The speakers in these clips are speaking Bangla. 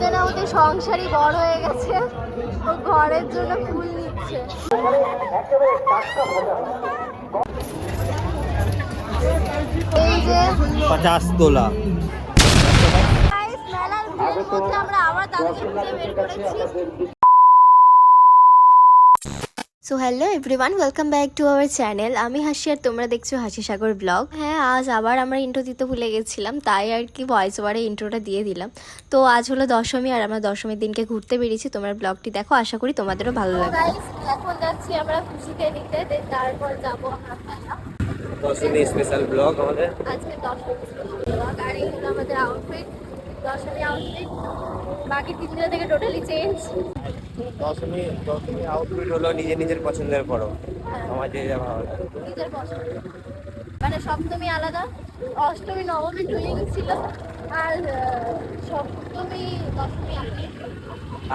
হতে না হতে সংসারই বড় হয়ে গেছে। ও ঘরের জন্য ফুল নিচ্ছে। এই যে পচাশ তোলা। মেলার আমরা আবার দাদাকে খুঁজে বের করেছি। So hello everyone welcome back to our channel আমি হাসি আর তোমরা দেখছ হাসি সাগর ব্লগ হ্যাঁ আজ আবার আমরা ইন্ট্রো দিতে ভুলে গেছিলাম তাই আর কি ভয়েস ওভারে ইন্ট্রোটা দিয়ে দিলাম। তো আজ হলো দশমী আর আমরা দশমীর দিনকে ঘুরতে বেরিয়েছি তোমার ব্লগটি দেখো আশা করি তোমাদেরও ভালো লাগবে। এখন যাচ্ছি আমরা খুশিকে নিতে তারপর যাব দশমী স্পেশাল ব্লগ আমাদের। আজকে দশমী ব্লগ আর এই হলো আমাদের আউটফিট দশমী আউটফিট বাকি তিন থেকে totally change Dashami Dashami outfit হলো নিজের নিজের পছন্দের করো আমার যে যা ভালো নিজের পছন্দ। মানে সপ্তমী আলাদা। অষ্টমী নবমী টুইং ছিল। আর সপ্তমী দশমী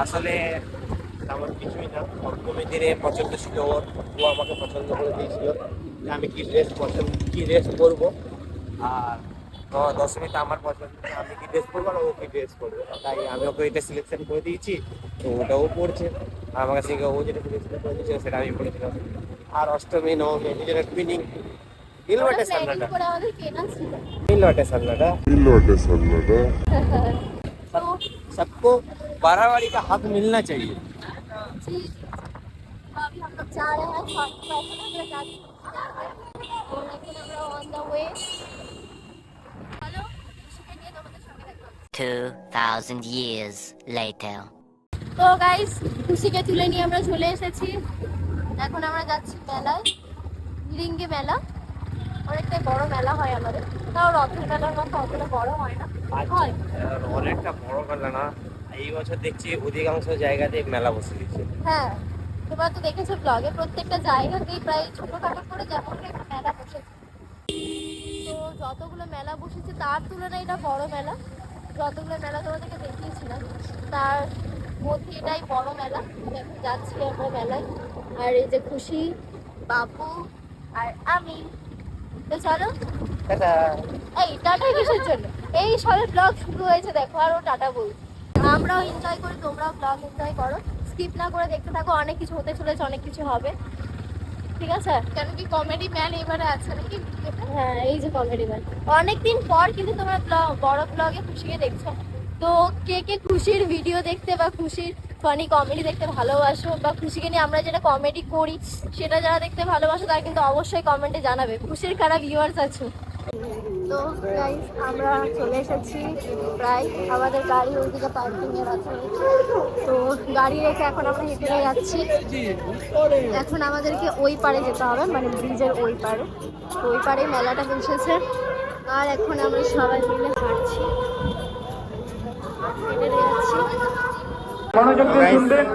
আসলে তেমন কিছুই না। সপ্তমী দিনে পছন্দ ছিল ওর। ও আমাকে পছন্দ করে দিয়েছিল যে আমি কি ড্রেস পছন্দ কি ড্রেস পরবো। আর তো দশমীতে আমার পছন্দ যে আমি কি ড্রেস পরবো আর ও কি ড্রেস পরবো তাই আমি ওকে এটা সিলেকশন করে দিয়েছি তো ওটাও পড়ছে আর আমার কাছে ও যেটা সিলেকশন করে দিয়েছে সেটা আমি পরে দিলাম আর অষ্টমী নবমী নিজের টুইনিং ইলবাটে প্ল্যানিং সান্নাটা করে আমাদের কেনা ছিল ইলবাটে সান্নাটা Pilote Salvador. তো सबको बाराबारी का हक मिलना चाहिए जी तो अभी हम लोग जा रहे हैं 2,000 years later. তো গাইস খুশিকে তুলে নিয়ে আমরা চলে এসেছি। এখন আমরা যাচ্ছি মেলায় নিরিঙ্গে মেলা। অনেকটাই বড় মেলা হয় আমাদের। তাও রথের মেলার মতো অতটা বড় হয় না। হয়। আর অনেকটা বড় মেলা না? এই বছর দেখছি অধিকাংশ জায়গাতে মেলা বসে দিচ্ছে। হ্যাঁ তোমরা তো দেখেছ ব্লগে প্রত্যেকটা জায়গাতেই প্রায় ছোটখাটো করে যেমন একটা মেলা বসেছে। তো যতগুলো মেলা বসেছে তার তুলনায় এটা বড় মেলা। যতগুলো মেলা তোমাদেরকে দেখিয়েছিলাম তার মধ্যে এটাই বড় মেলা। এখন যাচ্ছি আমরা মেলায়। আর এই যে খুশি বাপু আর আমি। তো চলো। এই টাটা কিসের জন্য। এই সবে ব্লগ শুরু হয়েছে দেখো আর ও টাটা বলছে আমরাও এনজয় করি তোমরাও ব্লগ এনজয় করো। স্কিপ না করে দেখতে থাকো অনেক কিছু হতে চলেছে অনেক কিছু হবে। ঠিক আছে? কেন কি কমেডি ম্যান এবারে আছে নাকি? হ্যাঁ এই যে কমেডি ম্যান অনেকদিন পর কিন্তু তোমরা ব্লগ বড় ব্লগে খুশিকে দেখছ। তো কে কে খুশির ভিডিও দেখতে বা খুশির ফানি কমেডি দেখতে ভালোবাসো বা খুশিকে নিয়ে আমরা যেটা কমেডি করি সেটা যারা দেখতে ভালোবাসো তারা কিন্তু অবশ্যই কমেন্টে জানাবে। খুশির কারা ভিউয়ার্স আছো। তো গাইস আমরা চলে এসেছি। প্রায় আমাদের গাড়ি ওইদিকে পার্কিং এ রাখা হয়েছে তো গাড়ি রেখে এখন আমরা হেঁটে যাচ্ছি। এখন আমাদেরকে ওই পারে যেতে হবে মানে ব্রিজের ওই পারে। তো ওই পারে মেলাটা বসেছে। আর এখন আমরা সবাই মিলে হাঁটছি। হেঁটে যাচ্ছি। মনোযোগ দিয়ে শুনবেন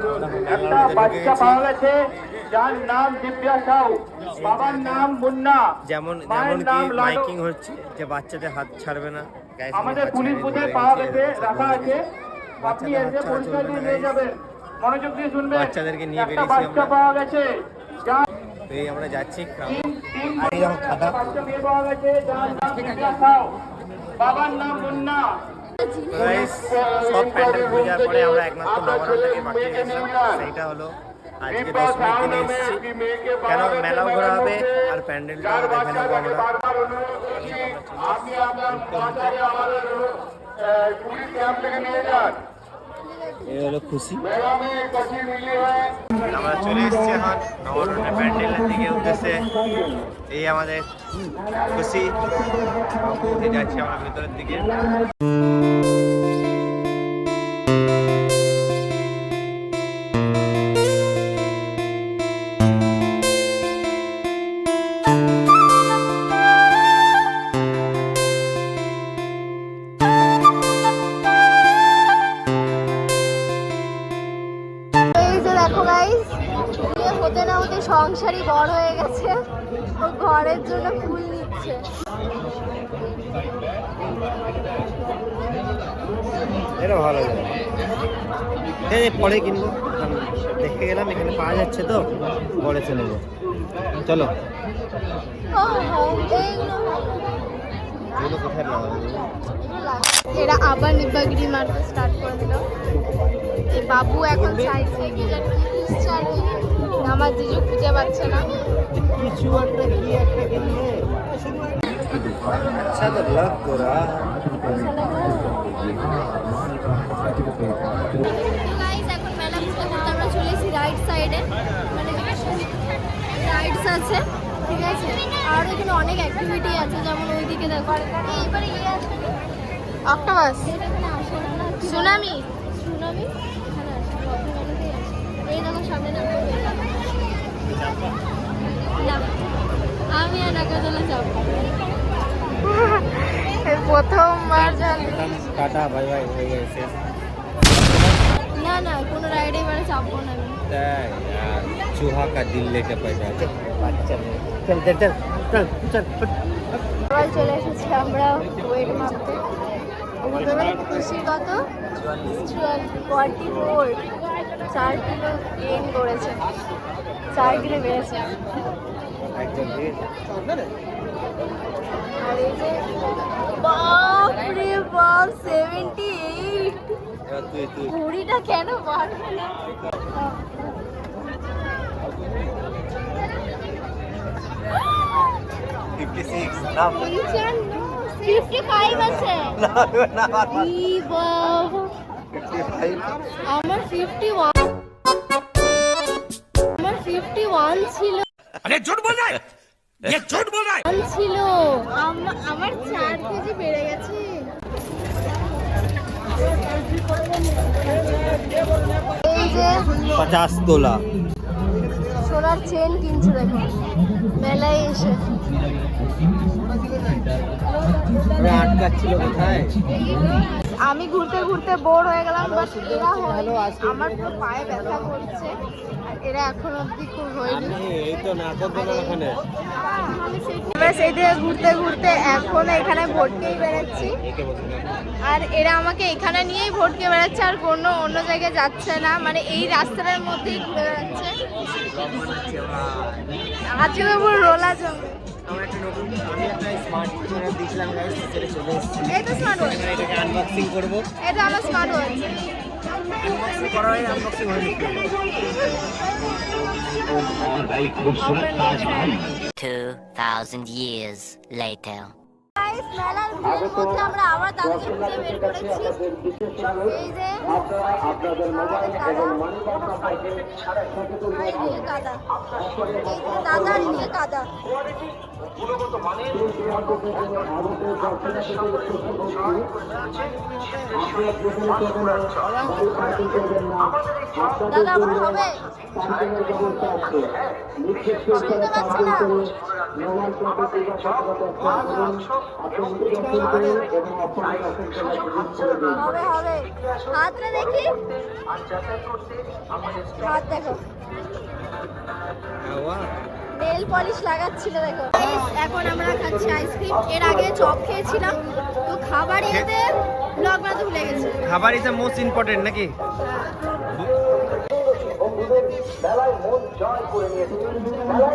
একটা বাচ্চা পাওয়া গেছে। যার নাম দিব্যা সাউ। বাবার নাম মুন্না। যেমন যেমন কি। মাইকিং হচ্ছে যে বাচ্চাদের হাত ছাড়বে না আমাদের পুলিশ বুথে পাওয়া গেছে রাখা আছে। আপনি এসে পরিষ্কার দিয়ে নিয়ে যাবেন। মনোযোগ দিয়ে শুনবেন। বাচ্চাদেরকে নিয়ে বেরিয়েছি বাচ্চা আমরা। পাওয়া গেছে এই আমরা যাচ্ছি আর এই খাতা পাওয়া গেছে দিব্যা সাউ। বাবার নাম মুন্না। সব প্যান্ডেল পূজার পরে আমরা একমাত্র নবরাত্রিকে বাকি গেছিলাম সেইটা হলো আজকে দশমীর দিনে এসেছি। কেন মেলাও ঘোরা হবে আর প্যান্ডেলটাও দেখে নেব আমরা এই হলো খুশি। আমরা চলে এসেছি এখন নবরাত্রি প্যান্ডেলের দিকে উদ্দেশ্যে। এই আমাদের খুশি। যাচ্ছি আমরা ভেতরের দিকে। হতে না হতে সংসারই বড় হয়ে গেছে। ও ঘরের জন্য ফুল নিচ্ছে। এটা ভালো এই পরে কিনবো। দেখে গেলাম এখানে পাওয়া যাচ্ছে তো। পরে চলে যাব। চলো। লাগাবো এরা আবার নিব্বাগিরি মারতে স্টার্ট করে দিল। বাবু এখন চাইছে কি জানি আমার জিজু খুঁজে পাচ্ছে না। কিছু একটা কি একটা কিনলে আচ্ছা এখন মেলা ঘুরতে ঘুরতে আমরা চলে এসেছি রাইট সাইডে মানে রাইডস আছে ঠিক আছে? আর এখানে অনেক অ্যাক্টিভিটি আছে যেমন ওইদিকে দেখো। এইবারে ইয়ে আছে অক্টোপাস সুনামি সুনামি এই দেখো সামনে দেখো আমি আর নাকাতলা যাব প্রথমবার জানি টাটা বাই বাই হয়ে গেছে না না কোনো রাইডে এবারে চাপবো না আমি তাই यार चूहा का दिल लेके पैदा বাচ্চা মেয়ে। চল চল চল চল চল আবার চলে এসেছি আমরা ওয়েট মাপতে খুশি কত ফর্টি ফোর চার কিলো গেইন করেছে চার কিলো বেড়েছে আর এই যে বাপ রে বাপ সেভেন্টি এইট কুড়িটা কেন বাড়বে ফিফটি সিক্স না ফিফটি ফাইভ আছে। না না বাবা আমার ফিফটি ওয়ান ওয়ান ছিল अरे झूठ बोल रहा है ये झूठ बोल रहा है ওয়ান ছিল আম- আমার চার কেজি বেড়ে গেছে এই যে পচাশ তোলা সোনার চেন কিনছে দেখো মেলায় এসে আটকাচ্ছিল কোথায় আমি ঘুরতে ঘুরতে বোর হয়ে গেলাম বাট এরা আমার পুরো পায়ে ব্যথা করছে এরা এখন অব্দি খুব হয়নি। এই তো ঘুরতে ঘুরতে এখন এখানে ভটকেই বেড়াচ্ছি। আর এরা আমাকে এখানে নিয়েই ভটকে বেড়াচ্ছে আর কোনো অন্য জায়গায় যাচ্ছে না। মানে এই রাস্তাটার মধ্যেই ঘুরে বেড়াচ্ছে। আজকে পুরো রোলা জমে আমার একটা নতুন আমি একটা স্মার্ট ফোন দিয়েছিলাম গাইস সেটা চলে এসেছে। তো স্মার্ট ওয়াচ এবার এটাকে আনবক্সিং করব। এটা আমার স্মার্ট ওয়াচ আনবক্সিং করা হয় আনবক্সিং হয়নি 2,000 years later. গাইস মেলার ভিড়ের মধ্যে আমরা আবার দাদাকে খুঁজে বের করেছি। এই যে দাদা আর এদিকে কাদা এইদিকে দাদা আর এদিকে কাদা দাদা আমার হবে। শুনতে পাচ্ছি না। হবে হবে। হাতটা দেখি। হাত দেখো। নেল পলিশ লাগাচ্ছিল দেখো। এখন আমরা খাচ্ছি আইসক্রিম। এর আগে চপ খেয়েছিলাম। তো খাবার ইয়েতে ব্লগ বানাতে ভুলে গেছি। খাবার ইজ মোস্ট ইম্পর্টেন্ট নাকি?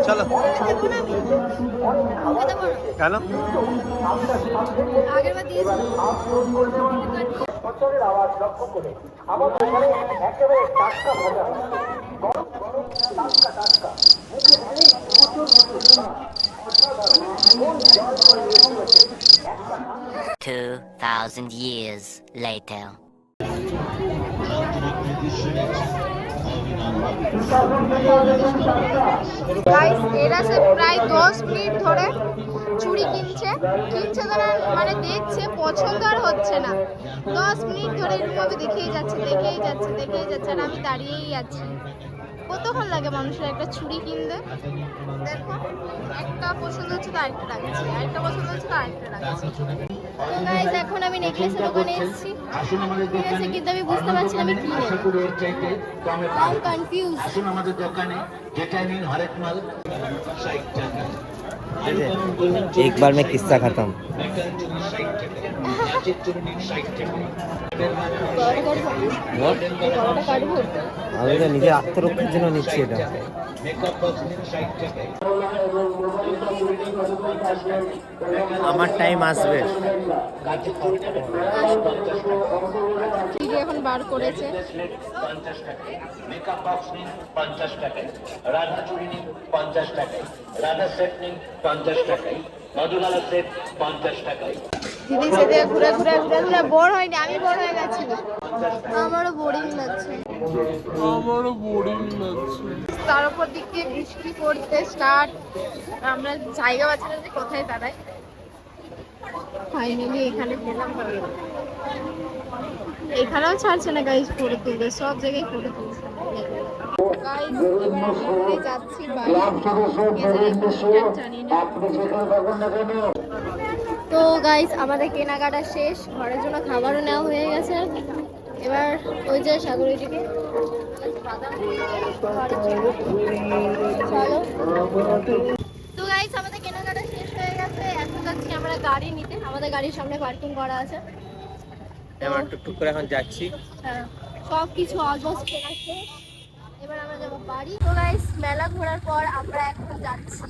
চলো। কেন চলেছে। 2,000 years later. গাইস এরা সে প্রায় দশ মিনিট ধরে চুড়ি কিনছে। কিনছে ধরে মানে দেখছে, পছন্দ আর হচ্ছে না। দশ মিনিট ধরে এরকম ভাবে দেখেই যাচ্ছে দেখেই যাচ্ছে দেখেই যাচ্ছে, আর আমি দাঁড়িয়েই আছি। কতক্ষণ লাগে মানুষের একটা চুড়ি কিনতে? দেখো, একটা পছন্দ হচ্ছে তো আরেকটা রাখছি আরেকটা পছন্দ হচ্ছে তো আরেকটা রাখছি তো গাইস এখন আমি নেকলেসের দোকানে এসেছি ঠিক আছে কিন্তু আমি বুঝতে পারছি না আমি কি নেব আই এম কনফিউজ আসুন আমাদের দোকানে যেটা নিন হরেক মাল एक बार मैं किस्सा खत्म গলাটা কাটবো গলাটা কাটবো আমি তো নিজের আত্মরক্ষার জন্য নিচ্ছি এটা আমার টাইম আসবে। এখন বার করেছে। মেকআপ বক্স নিন পঞ্চাশ টাকায় রাধা চুরি নিন পঞ্চাশ টাকায় রাধা সেট নিন পঞ্চাশ টাকায় মধুমালা সেট পঞ্চাশ টাকায়। দিদি সেদিকে ঘুরে ঘুরে ঘুরে ঘুরে বোর হয়নি আমি বোর হয়ে গেছি। আমারও বোরিং লাগছে। আমারও বোরিং লাগছে। তার উপর দিক দিয়ে বৃষ্টি পড়তে স্টার্ট আমরা জায়গা পাচ্ছি না যে কোথায় দাঁড়াই। ফাইনালি এখানে পেলাম এখানেও ছাড়ছে না গাইজ করে তুলবে সব জায়গায় করে তুলছে। যাচ্ছি বাড়ি। জানি না। তো গাইস আমাদের কেনাকাটা শেষ। ঘরের জন্য খাবারও নেওয়া হয়ে গেছে। এবার ওই যে সাগরিটিকে চলো। তো গাইস আমাদের কেনাকাটা শেষ হয়ে গেছে। এখন যাচ্ছি আমরা গাড়ি নিতে। আমাদের গাড়ির সামনে পার্কিং করা আছে। আমরা টুকটুক করে এখন যাচ্ছি। হ্যাঁ সব কিছু অলমোস্ট কেনা শেষ এবার আমরা যাব বাড়ি। তো গাইস মেলা ঘোরার পর আমরা এখন যাচ্ছি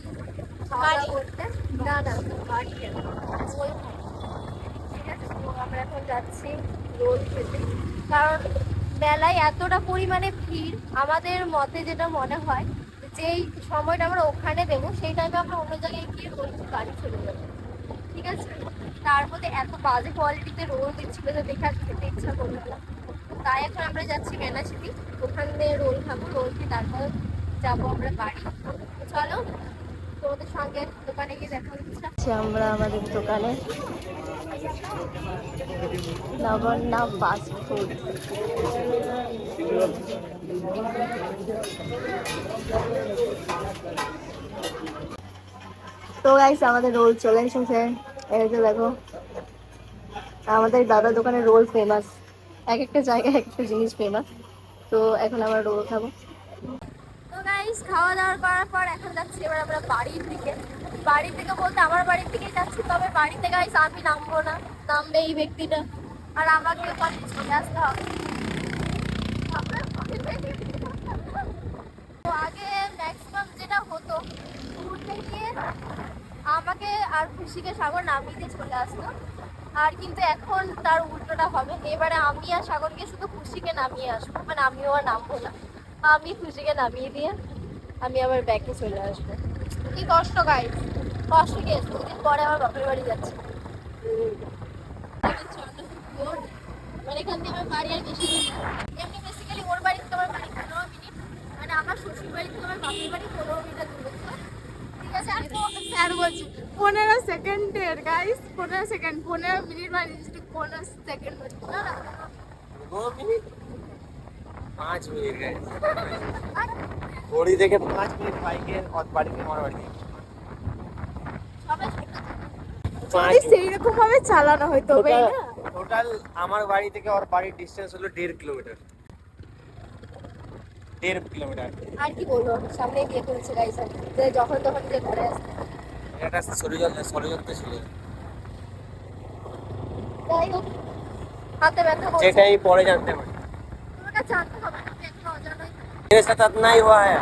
বাড়ি। করতে। না না কেন ঠিক আছে আমরা এখন যাচ্ছি রোল খেতে কারণ মেলায় এতটা পরিমাণে ভিড় আমাদের মতে যেটা মনে হয় যেই সময়টা আমরা ওখানে দেবো, সেই টাইমে আমরা অন্য জায়গায় গিয়ে রোল বাড়ি চলে যাব। ঠিক আছে? তার মধ্যে এত বাজে কোয়ালিটিতে রোল দিচ্ছিল যে দেখে খেতে ইচ্ছা করল না। তাই এখন আমরা যাচ্ছি সিটি ওখান দিয়ে রোল খাব রোল খেয়ে তারপর যাব আমরা বাড়ি। চলো দোকানে আমরা আমাদের দোকানে। লাবণ্যা ফাস্ট ফুড তো গাইস আমাদের রোল চলে এসেছে। এই যে দেখো, আমাদের দাদা দোকানের রোল ফেমাস এক একটা জায়গায় এক একটা জিনিস ফেমাস তো এখন আমরা রোল খাব। খাওয়া দাওয়া করার পর এখন যাচ্ছি এবার আমরা বাড়ির দিকে। বাড়ির থেকে বলতে আমার বাড়ির দিকেই যাচ্ছি, তবে বাড়ি বাড়িতে গাইস আমি নামবো না, নামবে এই ব্যক্তিটা। আর আমাকে ওখানে চলে আসতে হবে। তো আগে ম্যাক্সিমাম যেটা হতো, ঘুরতে গিয়ে আমাকে আর খুশিকে সাগর নামিয়ে চলে আসতো। আর কিন্তু এখন তার উল্টোটা হবে। এবারে আমি আর সাগরকে শুধু খুশিকে নামিয়ে আসব মানে আমিও আর নামবো না। আমি খুশিকে নামিয়ে দিয়ে আমি আবার ব্যাকে চলে আসব। কি কষ্ট গাই কষ্ট কি? দুদিন পরে আমার বাপের বাড়ি যাচ্ছে। মানে এখান থেকে আমার বাড়ি আর বেশি এমনি বেসিক্যালি ওর বাড়ি থেকে আমার বাড়ি পনেরো মিনিট। মানে আমার শ্বশুর বাড়ি থেকে আমার বাপের বাড়ি পনেরো মিনিটের দূরত্ব। ঠিক আছে? আর স্যার বলছি, পনেরো সেকেন্ডের গাইস পনেরো সেকেন্ড পনেরো মিনিট মানে পনেরো সেকেন্ড হচ্ছে না? না মিনিট? পাঁচ মিনিট। ঘড়ি থেকে পাঁচ মিনিট বাইকে और বাড়ি থেকে আমার বাড়ি সবাই সেই রকম ভাবে চালানো হয় তবে না? টোটাল আমার বাড়ি থেকে ওর বাড়ির ডিস্টেন্স হলো দেড় কিলোমিটার দেড় কিলোমিটার আর কি বলব সামনে বিয়ে করেছে গাইস যে যখন তখন যে ঘরে এটা ছিল। যাই হোক হাতে ব্যথা করছে। যেটা আমি পরে জানতে পারি। मेरे साथ इतना ही हुआ है।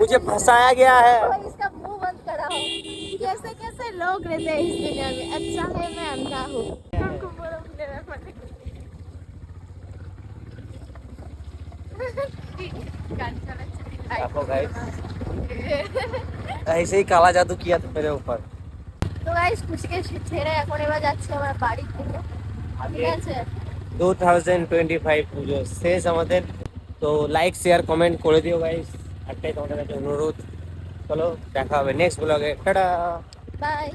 मुझे फंसाया गया है। कैसे कैसे लोग रहते हैं इस दुनिया में? अच्छा है मैं अंधा हूँ। ऐसे ही काला जादू किया था मेरे ऊपर। तो कुछ के ছেড়ে এখন টু থাউজেন্ড টোয়েন্টি ফাইভ পুজো শেষ আমাদের তো লাইক শেয়ার কমেন্ট করে দিও গাইস একটাই তোমাদের কাছে অনুরোধ চলো দেখা হবে নেক্সট ব্লগে টাটা বাই